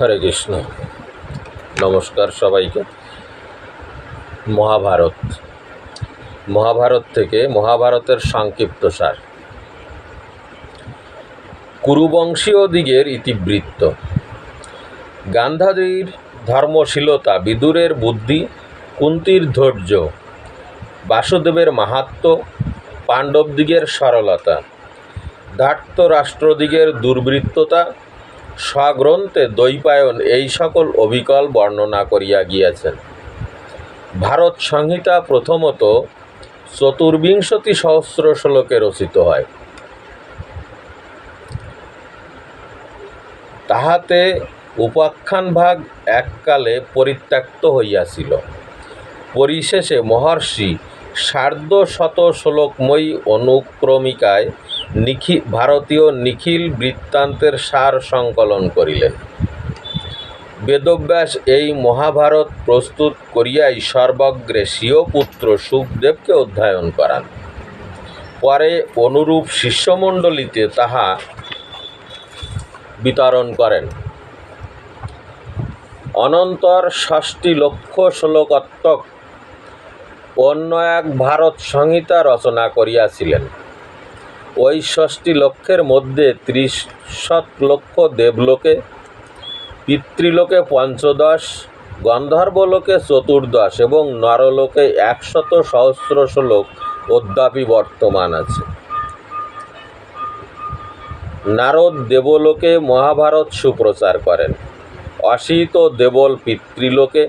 হরে কৃষ্ণ। নমস্কার সবাইকে। মহাভারত। মহাভারত থেকে মহাভারতের সার। কুরুবংশীয় দিগের ইতিবৃত্ত। গান্ধারীর ধর্মশীলতা, বিদুরের বুদ্ধি, কুন্তির ধৈর্য, বাসুদেবের মাহাত্ম্য পাণ্ডবদিগের সরলতা, ধার্ত রাষ্ট্রদিগের দুর্বৃত্ততা স্বগ্রন্থে দ্বৈপায়ন এই সকল অবিকল বর্ণনা করিয়া গিয়াছেন। ভারত সংহিতা প্রথমত চতুর্বিংশতি সহস্র শ্লোকে রচিত হয়। তাহাতে উপাখ্যান ভাগ এককালে পরিত্যক্ত হইয়াছিল। পরিশেষে মহর্ষি সার্ধ শত শ্লোকময়ী অনুক্রমিকায় নিখি, ভারতীয় নিখিল বৃত্তান্তের সার সংকলন করিলেন। বেদব্যাস এই মহাভারত প্রস্তুত করিয়াই সর্বগ্রে স্বীয় পুত্র সুখদেবকে অধ্যয়ন করান। পরে অনুরূপ শিষ্যমণ্ডলীতে তাহা বিতরণ করেন। অনন্তর ষষ্ঠী লক্ষ শ্লোকত্মক অন্য এক ভারত সংহিতা রচনা করিয়াছিলেন। ওই ষষ্ঠী লক্ষের মধ্যে ত্রিশত লক্ষ দেবলোকে, পিতৃলোকে পঞ্চদশ, গন্ধর্বলোকে চতুর্দশ এবং নরলোকে একশত সহস্র শ্লোক অদ্যাপি বর্তমান আছে। নারদ দেবলোকে মহাভারত সুপ্রচার করেন। অসিত দেবল পিতৃলোকে,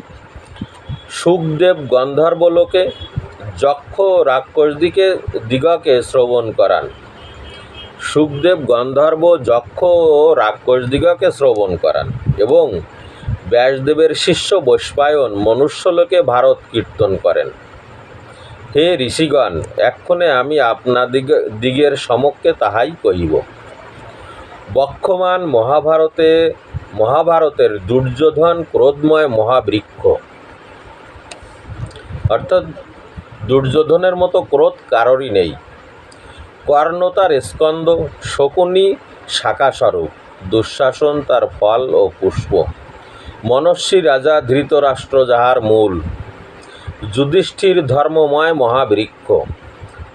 সুখদেব গন্ধর্বলোকে, যক্ষ রাক্ষসদিকে দিগকে শ্রবণ করান। সুখদেব গন্ধর্ব যক্ষ ও রাক্ষসদিগকে শ্রবণ করান এবং ব্যাসদেবের শিষ্য বৈশ্বায়ন মনুষ্যলোকে ভারত কীর্তন করেন। হে ঋষিগণ, এক্ষণে আমি আপনাদিগ দিগের সমক্ষে তাহাই কহিব। বক্ষমান মহাভারতে, মহাভারতের দুর্যোধন ক্রোধময় মহাবৃক্ষ। অর্থাৎ দুর্যোধনের মতো ক্রোধ কারোরই নেই। কর্ণ তার স্কন্দ শকুনি শাখাস্বরূপ দুঃশাসন তার ফল ও পুষ্প। মনস্বী রাজা ধৃতরাষ্ট্র যাহার মূল। যুধিষ্ঠির ধর্মময় মহাবৃক্ষ।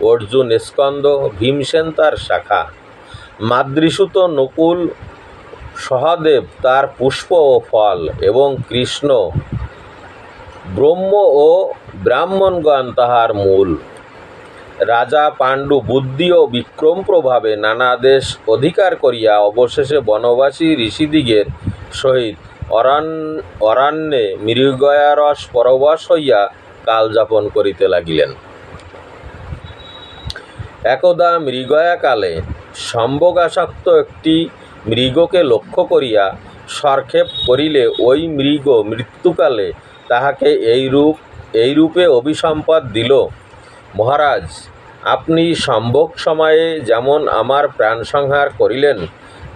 অর্জুন স্কন্দ ভীমসেন তার শাখা। মাদ্রিসুত নকুল সহদেব তার পুষ্প ও ফল এবং কৃষ্ণ ব্রহ্ম ও ব্রাহ্মণগণ তাহার মূল। রাজা পাণ্ডু বুদ্ধি ও বিক্রম প্রভাবে নানা দেশ অধিকার করিয়া অবশেষে বনবাসী ঋষিদিগের সহিত অরণ্য অরণ্যে মৃগয়ারস পরবশ হইয়া কালযাপন করিতে লাগিলেন। একদা মৃগয়াকালে সম্ভোগাসক্ত একটি মৃগকে লক্ষ্য করিয়া সরক্ষেপ করিলে ওই মৃগ মৃত্যুকালে তাহাকে এই রূপ এই রূপে অভিসম্পদ দিল। মহারাজ, আপনি সম্ভোগ সময়ে যেমন আমার প্রাণ সংহার করিলেন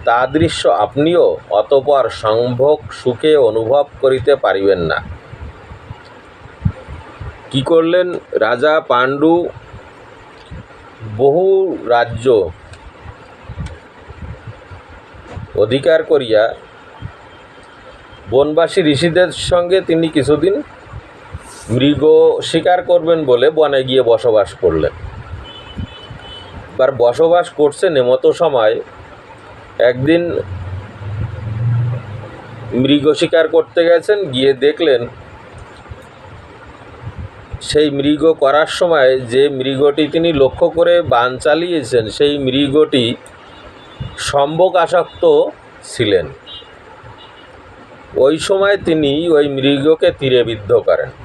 তাদৃশ্য আপনিও অতপর সম্ভোগ সুখে অনুভব করিতে পারিবেন না। কি করলেন রাজা পাণ্ডু? বহু রাজ্য অধিকার করিয়া বনবাসী ঋষিদের সঙ্গে তিনি কিছুদিন মৃগ শিকার করবেন বলে বনে গিয়ে বসবাস করলেন। এবার বসবাস করছেন এমতো সময় একদিন মৃগ শিকার করতে গেছেন, গিয়ে দেখলেন সেই মৃগ করার সময় যে মৃগটি তিনি লক্ষ্য করে বান চালিয়েছেন, সেই মৃগটি সম্ভোগ আসক্ত ছিলেন। ওই সময় তিনি ওই মৃগকে তীরে বিদ্ধ করেন।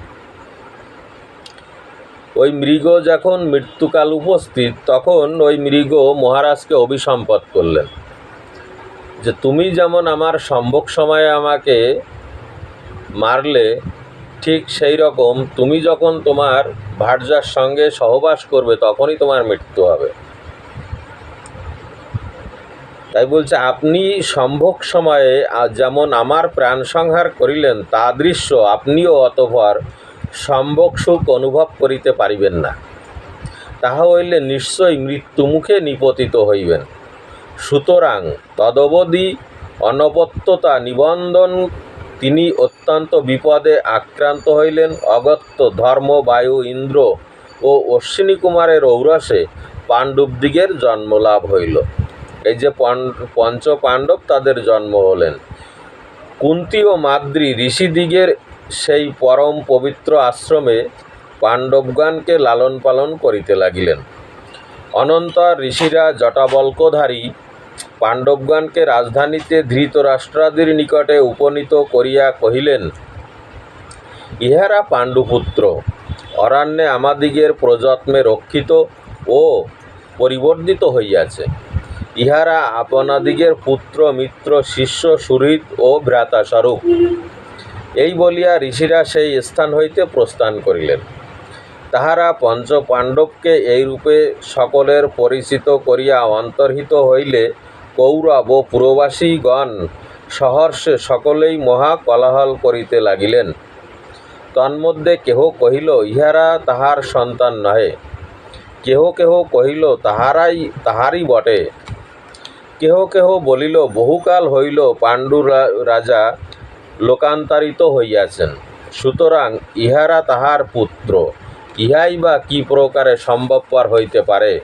ওই মৃগ যখন মৃত্যুকাল উপস্থিত, তখন ওই মৃগ মহারাজকে অভিসম্পদ করলেন। যে তুমি যেমন আমার সম্ভোগ সময়ে আমাকে মারলে, ঠিক সেই রকম তুমি যখন তোমার ভার্যার সঙ্গে সহবাস করবে, তখনই তোমার মৃত্যু হবে। তাই বলছে, আপনি সম্ভোগ সময়ে যেমন আমার প্রাণ সংহার করিলেন তাদৃশ্য আপনিও অতঃপর সম্ভোগ সুখ অনুভব করিতে পারিবেন না। তাহা হইলে নিশ্চয়ই মৃত্যুমুখে নিপতিত হইবেন। সুতরাং তদবধি অনবত্যতা নিবন্ধন তিনি অত্যন্ত বিপদে আক্রান্ত হইলেন। অগত্য ধর্ম, বায়ু, ইন্দ্র ও অশ্বিনী কুমারের ঔরসে পাণ্ডবদিগের জন্মলাভ হইল। এই যে পঞ্চ পাণ্ডব তাদের জন্ম হলেন। কুন্তী ও মাদ্রি ঋষিদিগের সেই পরম পবিত্র আশ্রমে পাণ্ডবগণকে লালন পালন করিতে লাগিলেন। অনন্তর ঋষিরা জটাবল্কধারী পাণ্ডবগণকে রাজধানীতে ধৃতরাষ্ট্রাদির নিকটে উপনীত করিয়া কহিলেন, ইহারা পাণ্ডুপুত্র, অরণ্যে আমাদিগের প্রযত্নে রক্ষিত ও পরিবর্ধিত হইয়াছে। ইহারা আপনাদিগের পুত্র, মিত্র, শিষ্য সুহৃদ ও ভ্রাতাস্বরূপ। এই বলিয়া ঋষিরা সেই স্থান হইতে প্রস্থান করিলেন। তাহারা পঞ্চ পাণ্ডবকে এইরূপে সকলের পরিচিত করিয়া অন্তর্হিত হইলে কৌরব ও পুরবাসীগণ সহর্ষে সকলেই মহা কলাহল করিতে লাগিলেন। তন্মধ্যে কেহ কহিল, ইহারা তাহার সন্তান নহে। কেহ কেহ কহিল, তাহারাই, তাহারই বটে। কেহ কেহ বলিল, বহুকাল হইল পাণ্ডু রাজা লোকান্তরিত হইয়াছেন। সুতরাং ইহারা তাহার পুত্র, ইহাই বা কি প্রকারে সম্ভবপর হইতে পারে?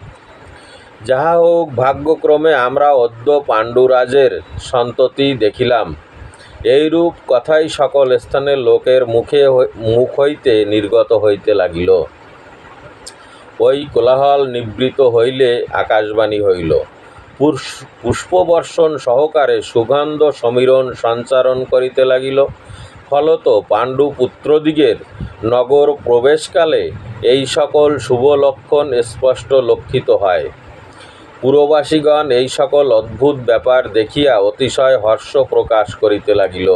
যাহা হোক, ভাগ্যক্রমে আমরা অদ্য পাণ্ডুরাজের সন্ততি দেখিলাম। এইরূপ কথাই সকল স্থানের লোকের মুখে মুখ হইতে নির্গত হইতে লাগিল। ওই কোলাহল নিবৃত হইলে আকাশবাণী হইল। পুষ্পবর্ষণ সহকারে সুগন্ধ সমীরণ সঞ্চারণ করিতে লাগিল। ফলত পাণ্ডু পুত্রদিগের নগর প্রবেশকালে এই সকল শুভ লক্ষণ স্পষ্ট লক্ষিত হয়। পুরবাসীগণ এই সকল অদ্ভুত ব্যাপার দেখিয়া অতিশয় হর্ষ প্রকাশ করিতে লাগিল।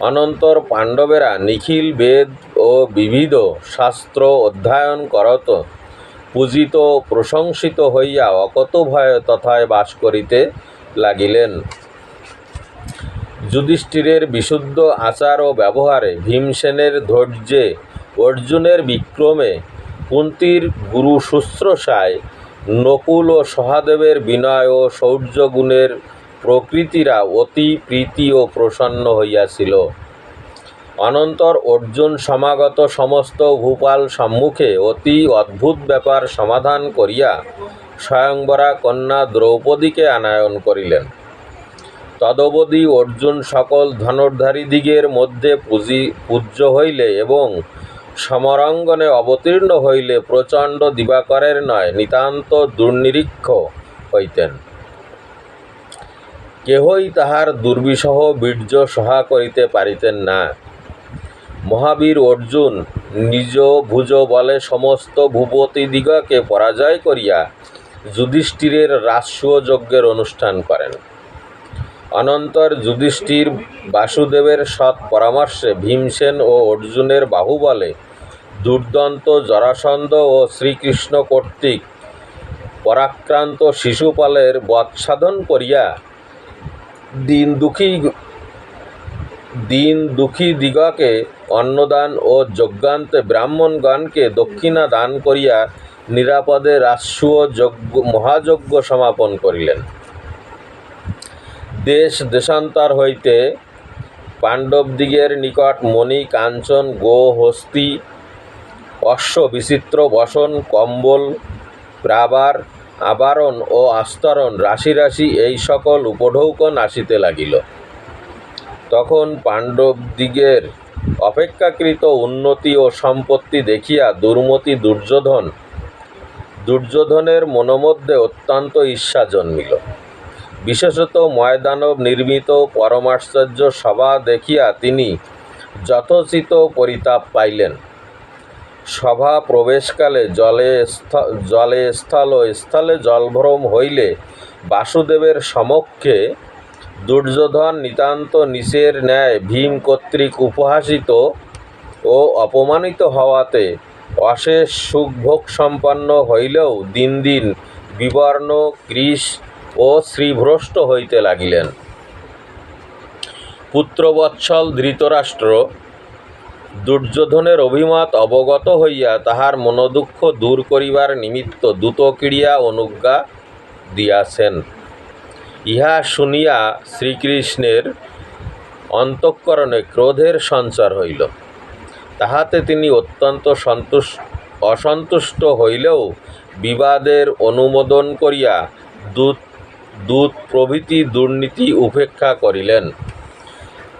অনন্তর পাণ্ডবেরা নিখিল বেদ ও বিবিধ শাস্ত্র অধ্যয়ন করত। পূজিত, প্রশংসিত হইয়া অকত ভয়ে তথায় বাস করিতে লাগিলেন। যুধিষ্ঠিরের বিশুদ্ধ আচার ও ব্যবহারে ভীমসেনের ধৈর্যে অর্জুনের বিক্রমে কুন্তির গুরু শুশ্রূষায় নকুল ও সহাদেবের বিনয় ও শৌর্যগুণের প্রকৃতিরা অতি প্রীতি ও প্রসন্ন হইয়াছিল। অনন্তর অর্জুন সমাগত সমস্ত ভূপাল সম্মুখে অতি অদ্ভুত ব্যাপার সমাধান করিয়া স্বয়ংবরা কন্যা দ্রৌপদীকে আনায়ন করিলেন। তদবধি অর্জুন সকল ধনুর্ধারীদিগের মধ্যে পূজি, পূজ্য হইলে এবং সমরাঙ্গনে অবতীর্ণ হইলে প্রচণ্ড দিবাকরের নয়, নিতান্ত দুর্নিরীক্ষ হইতেন। কেহই তাহার দুর্বিষহ বীর্য সহা করিতে পারিতেন না। মহাবীর অর্জুন নিজ ভুজ বলে সমস্ত ভূপতিদিগকে পরাজয় করিয়া যুধিষ্ঠিরের রাস্য যজ্ঞের অনুষ্ঠান করেন। অনন্তর যুধিষ্ঠির বাসুদেবের সৎ পরামর্শে ভীমসেন ও অর্জুনের বাহুবলে দুর্দন্ত জরাসন্ধ ও শ্রীকৃষ্ণ কর্তৃক পরাক্রান্ত শিশুপালের বৎসাধন করিয়া দিন দুঃখী দিন দুঃখী দিগকে অন্নদান ও যজ্ঞান্তে ব্রাহ্মণগণকে দক্ষিণা দান করিয়া নিরাপদে রাস্য যজ্ঞ, মহাযজ্ঞ সমাপন করিলেন। দেশ দেশান্তর হইতে পাণ্ডবদিগের নিকট মণি, কাঞ্চন, গো, হস্তি, অশ্ব, বিচিত্র বসন, কম্বল, প্রাবার, আবরণ ও আস্তরণ রাশি রাশি এই সকল উপঢৌকন আসিতে লাগিল। তখন পাণ্ডবদিগের অপেক্ষাকৃত উন্নতি ও সম্পত্তি দেখিয়া দুর্মতি দুর্যোধন, দুর্যোধনের মনোমধ্যে অত্যন্ত ঈর্ষা জন্মিল। বিশেষত ময়দানব নির্মিত পরমাশ্চর্য সভা দেখিয়া তিনি যথোচিত পরিতাপ পাইলেন। সভা প্রবেশকালে জলে জলে স্থল, স্থলে জলভ্রম হইলে বাসুদেবের সমক্ষে দুর্যোধন নিতান্ত নিচের ন্যায় ভীম কর্তৃক উপহাসিত ও অপমানিত হওয়াতে অশেষ সুখভোগ সম্পন্ন হইলেও দিন দিন বিবর্ণ কৃশ ও শ্রীভ্রষ্ট হইতে লাগিলেন। পুত্রবৎসল ধৃতরাষ্ট্র, দুর্যোধনের অভিমত অবগত হইয়া তাহার মনোদুঃখ দূর করিবার নিমিত্ত দ্রুত ক্রিয়া অনুজ্ঞা দিয়াছেন। ইহা শুনিয়া শ্রীকৃষ্ণের অন্তঃকরণে ক্রোধের সঞ্চার হইল। তাহাতে তিনি অত্যন্ত সন্তুষ অসন্তুষ্ট হইলেও বিবাদের অনুমোদন করিয়া দূত দূত প্রভৃতি দুর্নীতি উপেক্ষা করিলেন।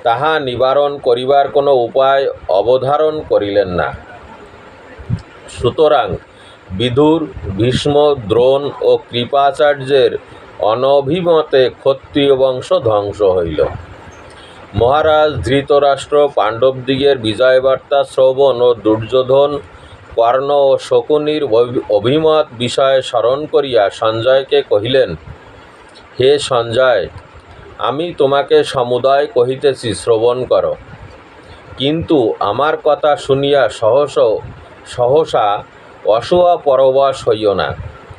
তাহা নিবারণ করিবার কোনো উপায় অবধারণ করিলেন না। সুতরাং বিধুর, ভীষ্ম, দ্রোণ ও কৃপাচার্যের অনভিমতে ক্ষত্রিয় বংশ ধ্বংস হইল। মহারাজ, ধৃতরাষ্ট্র পাণ্ডবদিগের বিজয়বার্তা, শ্রবণ ও দুর্যোধন, কর্ণ ও শকুনির অভিমত বিষয়ে স্মরণ করিয়া সঞ্জয়কে কহিলেন, হে সঞ্জয়, আমি তোমাকে সমুদয় কহিতেছি, শ্রবণ কর। কিন্তু আমার কথা শুনিয়া সহস, সহসা অসুয়া পরবশ হইও না।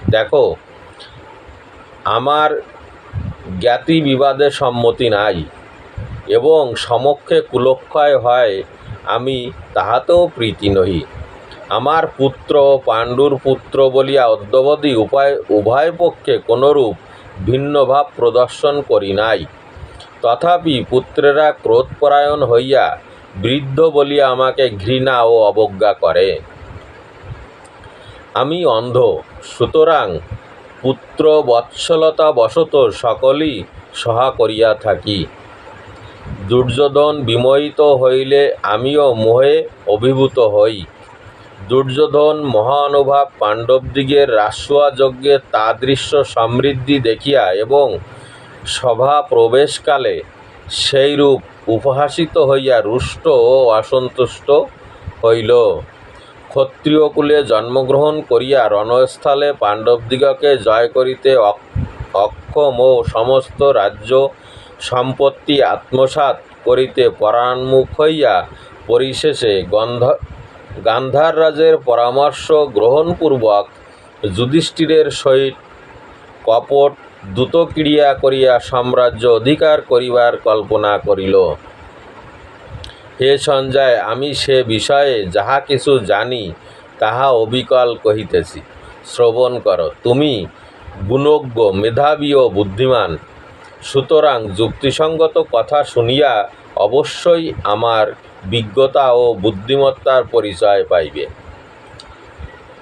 দেখো আমার জ্ঞাতি বিবাদে সম্মতি নাই এবং সমক্ষে কুলক্ষয় হয়, আমি তাহাতেও প্রীতি নহি। আমার পুত্র, পাণ্ডুর পুত্র বলিয়া অদ্যবধি উপায় উভয় পক্ষে কোনরূপ ভিন্নভাব প্রদর্শন করি নাই। তথাপি পুত্রেরা ক্রোধপরায়ণ হইয়া বৃদ্ধ বলিয়া আমাকে ঘৃণা ও অবজ্ঞা করে। আমি অন্ধ, সুতরাং পুত্র বৎসলতা বশত সকলই সহা করিয়া থাকি। দুর্যোধন বিমোহিত হইলে আমিও মোহে অভিভূত হই। দুর্যোধন মহানুভাব পাণ্ডবদিগের রাসুয়া যজ্ঞে তাদৃশ্য সমৃদ্ধি দেখিয়া এবং সভা প্রবেশকালে সেইরূপ উপহাসিত হইয়া রুষ্ট ও অসন্তুষ্ট হইল। ক্ষত্রিয়কুলে জন্মগ্রহণ করিয়া রণস্থলে পাণ্ডবদিগকে জয় করিতে অক- অক্ষম ও সমস্ত রাজ্য সম্পত্তি আত্মসাৎ করিতে পরাণমুখ হইয়া পরিশেষে গন্ধ গান্ধার রাজের পরামর্শ গ্রহণপূর্বক যুধিষ্ঠিরের সহিত কপট দ্রুতক্রিয়া করিয়া সাম্রাজ্য অধিকার করিবার কল্পনা করিল। হে সঞ্জয়, আমি সে বিষয়ে যাহা কিছু জানি, তাহা অবিকল কহিতেছি। শ্রবণ কর, তুমি গুণজ্ঞ, মেধাবী ও বুদ্ধিমান। সুতরাং যুক্তিসঙ্গত কথা শুনিয়া অবশ্যই আমার বিজ্ঞতা ও বুদ্ধিমত্তার পরিচয় পাইবে।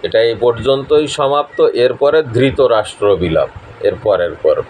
এটা এই পর্যন্তই সমাপ্ত। এরপরে ধৃতরাষ্ট্র বিলাপ এরপরের পর্ব।